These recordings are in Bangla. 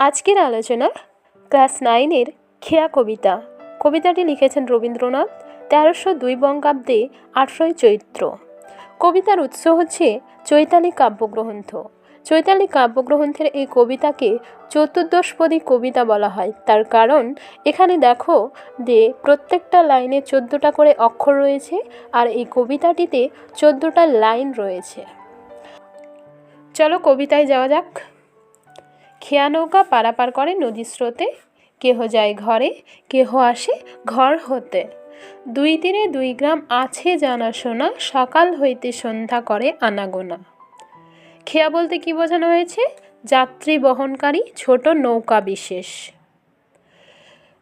আজকের আলোচনা ক্লাস নাইনের খেয়া কবিতা। কবিতাটি লিখেছেন রবীন্দ্রনাথ, তেরোশো দুই বঙ্গাব্দে আটশোই চৈত্র। কবিতার উৎস হচ্ছে চৈতালি কাব্যগ্রন্থ। চৈতালি কাব্যগ্রন্থের এই কবিতাকে চতুর্দশপদী কবিতা বলা হয়। তার কারণ, এখানে দেখো যে প্রত্যেকটা লাইনে চোদ্দোটা করে অক্ষর রয়েছে আর এই কবিতাটিতে চোদ্দোটা লাইন রয়েছে। চলো কবিতায় যাওয়া যাক। খেয়া নৌকা পারাপার করে নদীর স্রোতে, কেহ যায় ঘরে, কেহ আসে ঘর হতে। দুই তীরে দুই গ্রাম আছে জানাশোনা সকাল হইতে সন্ধ্যা করে আনাগোনা। খেয়া বলতে কি বোঝানো হয়েছে? যাত্রী বহনকারী, ছোট নৌকা বিশেষ।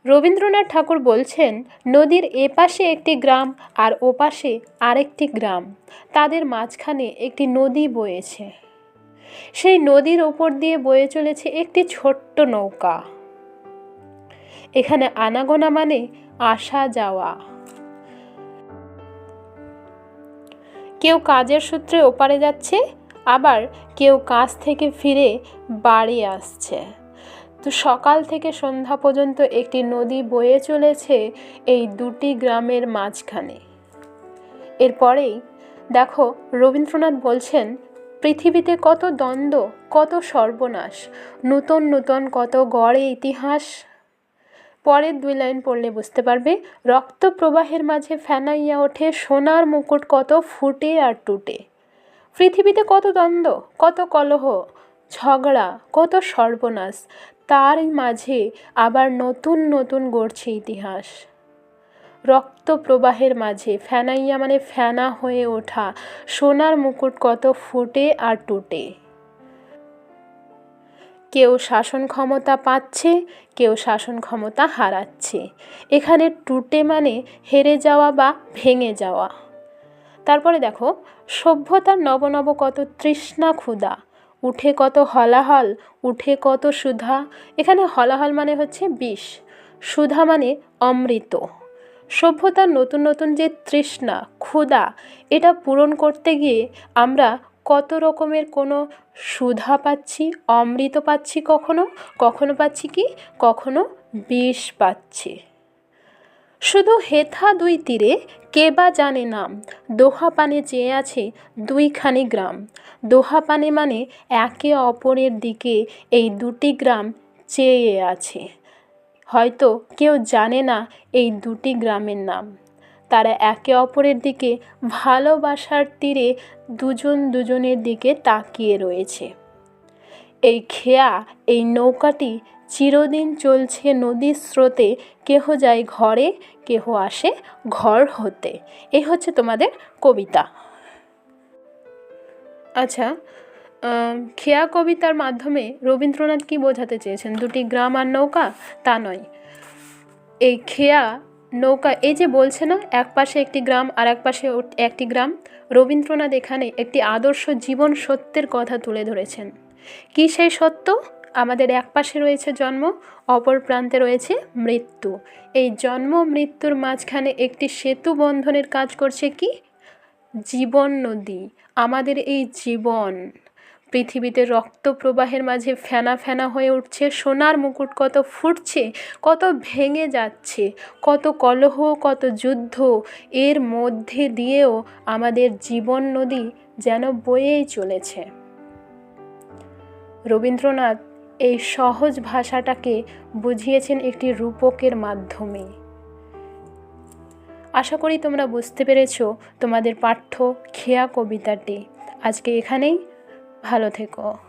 রবীন্দ্রনাথ ঠাকুর বলছেন, নদীর এপাশে একটি গ্রাম আর ওপাশে আরেকটি গ্রাম। তাদের মাঝখানে একটি নদী বয়েছে। সেই নদীর ওপর দিয়ে বয়ে চলেছে একটি ছোট্ট নৌকা। এখানে আনাগোনা মানে আসা যাওয়া। কেউ কাজের সূত্রে ওপারে যাচ্ছে, আবার কেউ কাজ থেকে ফিরে বাড়ি আসছে। তো সকাল থেকে সন্ধ্যা পর্যন্ত একটি নদী বয়ে চলেছে এই দুটি গ্রামের মাঝখানে। এরপরেই দেখো রবীন্দ্রনাথ বলছেন পৃথিবীতে কত দ্বন্দ্ব, কত সর্বনাশ, নূতন নূতন কত গড়ে ইতিহাস। পরের দুই লাইন পড়লে বুঝতে পারবে, রক্ত প্রবাহের মাঝে ফেনাইয়া ওঠে সোনার মুকুট কত ফুটে আর টুটে। পৃথিবীতে কত দ্বন্দ্ব, কত কলহ, ঝগড়া, কত সর্বনাশ, তারই মাঝে আবার নতুন নতুন গড়ছে ইতিহাস। রক্ত প্রবাহের মাঝে ফেনাইয়া মানে ফেনা হয়ে ওঠা, সোনার মুকুট কত ফুটে আর টুটে। কেউ শাসন ক্ষমতা পাচ্ছে, কেউ শাসন ক্ষমতা হারাচ্ছে। এখানে টুটে মানে হেরে যাওয়া বা ভেঙে যাওয়া। তারপরে দেখো, সভ্যতার নবনব কত তৃষ্ণা ক্ষুধা, উঠে কত হলাহল, উঠে কত সুধা। এখানে হলাহল মানে হচ্ছে বিষ, সুধা মানে অমৃত। সভ্যতার নতুন নতুন যে তৃষ্ণা, ক্ষুধা, এটা পূরণ করতে গিয়ে আমরা কত রকমের কোনো সুধা পাচ্ছি, অমৃত পাচ্ছি কখনো কখনো পাচ্ছি কি? কখনো বিষ পাচ্ছি। শুধু হেথা দুই তীরে কে বা জানে নাম, দোহা পানে চেয়ে আছে দুইখানি গ্রাম। দোহা পানে মানে একে অপরের দিকে এই দুটি গ্রাম চেয়ে আছে। হয়তো কেউ জানে না এই দুটি গ্রামের নাম। তারা একে অপরের দিকে ভালোবাসার তীরে দুজন দুজনের দিকে তাকিয়ে রয়েছে। এই খেয়া, এই নৌকাটি চিরদিন চলছে নদীর স্রোতে, কেহ যায় ঘরে, কেহ আসে ঘর হতে। এই হচ্ছে তোমাদের কবিতা। আচ্ছা খেয়া কবিতার মাধ্যমে রবীন্দ্রনাথ কি বোঝাতে চেয়েছেন? দুটি গ্রাম আর নৌকা? তা নয়। এই খেয়া, নৌকা, এই যে বলছে না, এক পাশে একটি গ্রাম আর এক পাশে একটি গ্রাম, রবীন্দ্রনাথ এখানে একটি আদর্শ জীবন সত্যের কথা তুলে ধরেছেন। কি সেই সত্য? আমাদের এক পাশে রয়েছে জন্ম, অপর প্রান্তে রয়েছে মৃত্যু। এই জন্ম, মৃত্যুর মাঝখানে একটি সেতু বন্ধনের কাজ করছে কি? জীবন নদী। আমাদের এই জীবন। পৃথিবীতে রক্ত প্রবাহের মাঝে ফেনা ফেনা হয়ে উঠছে, সোনার মুকুট কত ফুটছে, কত ভেঙে যাচ্ছে, কত কলহ, কত যুদ্ধ, এর মধ্যে দিয়েও আমাদের জীবন নদী যেন বয়েই চলেছে। রবীন্দ্রনাথ এই সহজ ভাষাটাকে বুঝিয়েছেন একটি রূপকের মাধ্যমে। আশা করি তোমরা বুঝতে পেরেছ তোমাদের পাঠ্য খেয়া কবিতাটি। আজকে এখানেই ভালো থেকো।